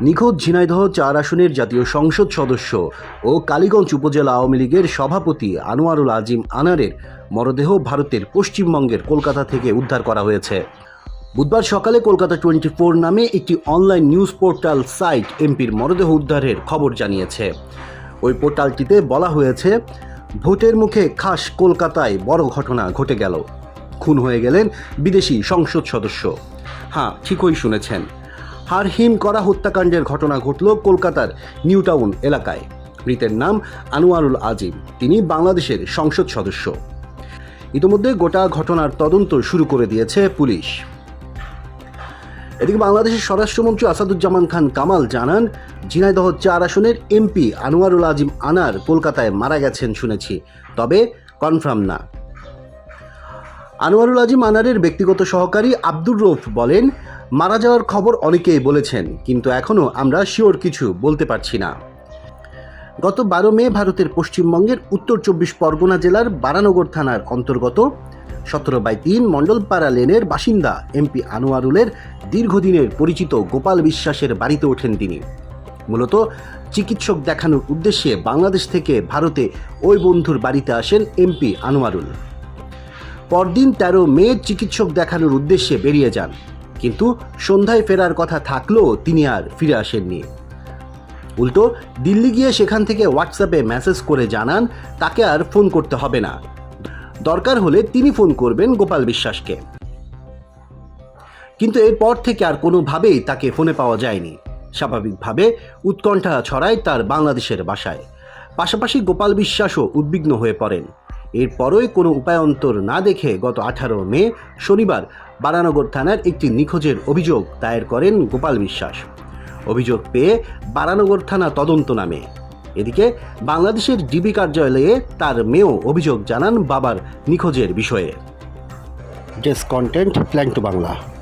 নিখোঁজ ঝিনাইদহ চার আসনের জাতীয় সংসদ সদস্য ও কালীগঞ্জ উপজেলা আওয়ামী লীগের সভাপতি আনোয়ারুল আজিম আনারের মরদেহ ভারতের পশ্চিমবঙ্গের কলকাতা থেকে উদ্ধার করা হয়েছে। বুধবার সকালে কলকাতা টোয়েন্টি ফোর নামে একটি অনলাইন নিউজ পোর্টাল সাইট এমপির মরদেহ উদ্ধারের খবর জানিয়েছে। ওই পোর্টালটিতে বলা হয়েছে, ভোটের মুখে খাস কলকাতায় বড় ঘটনা ঘটে গেল। খুন হয়ে গেলেন বিদেশি সংসদ সদস্য। হ্যাঁ ঠিকই শুনেছেন। হারহিম করা হত্যাকাণ্ডের ঘটনা ঘটল কলকাতার নিউ টাউন এলাকায়। মৃতের নাম আনোয়ারুল আজিম। তিনি বাংলাদেশের সংসদ সদস্য। ইতিমধ্যে গোটা ঘটনার তদন্ত শুরু করে দিয়েছে পুলিশ। এদিকে বাংলাদেশের স্বরাষ্ট্রমন্ত্রী আসাদুজ্জামান খান কামাল জানান, ঝিনাইদহ চার আসনের এমপি আনোয়ারুল আজিম আনার কলকাতায় মারা গেছেন শুনেছি, তবে কনফার্ম না। আনোয়ারুল আজিম আনারের ব্যক্তিগত সহকারী আব্দুর রৌফ বলেন, মারা যাওয়ার খবর অনেকেই বলেছেন, কিন্তু এখনও আমরা শিওর কিছু বলতে পারছি না। গত বারো মে ভারতের পশ্চিমবঙ্গের উত্তর চব্বিশ পরগনা জেলার বারানগর থানার অন্তর্গত সতেরো বাই তিন মণ্ডলপাড়া লেনের বাসিন্দা এমপি আনোয়ারুলের দীর্ঘদিনের পরিচিত গোপাল বিশ্বাসের বাড়িতে ওঠেন তিনি। মূলত চিকিৎসক দেখানোর উদ্দেশ্যে বাংলাদেশ থেকে ভারতে ওই বন্ধুর বাড়িতে আসেন এমপি আনোয়ারুল। পরদিন তেরো মে চিকিৎসক দেখানোর উদ্দেশ্যে বেরিয়ে যান। কিন্তু সন্ধ্যায় ফেরার কথা থাকলেও তিনি আর ফিরে আসেননি। উল্টো, দিল্লি গিয়ে সেখান থেকে হোয়াটসঅ্যাপে মেসেজ করে জানান, তাকে আর ফোন করতে হবে না। দরকার হলে তিনি ফোন করবেন গোপাল বিশ্বাসকে। কিন্তু এরপর থেকে আর কোনোভাবেই তাকে ফোনে পাওয়া যায়নি। স্বাভাবিকভাবে উৎকণ্ঠা ছড়ায় তার বাংলাদেশের বাসায়। পাশাপাশি গোপাল বিশ্বাসও উদ্বিগ্ন হয়ে পড়েন। এরপরই কোনো উপায়ন্তর না দেখে গত আঠারো মে শনিবার বারানগর থানার একটি নিখোঁজের অভিযোগ দায়ের করেন গোপাল বিশ্বাস। অভিযোগ পেয়ে বারানগর থানা তদন্ত নামে। এদিকে বাংলাদেশের ডিবি কার্যালয়ে তার মেয়েও অভিযোগ জানান বাবার নিখোঁজের বিষয়ে। Desk content plan to Bangla.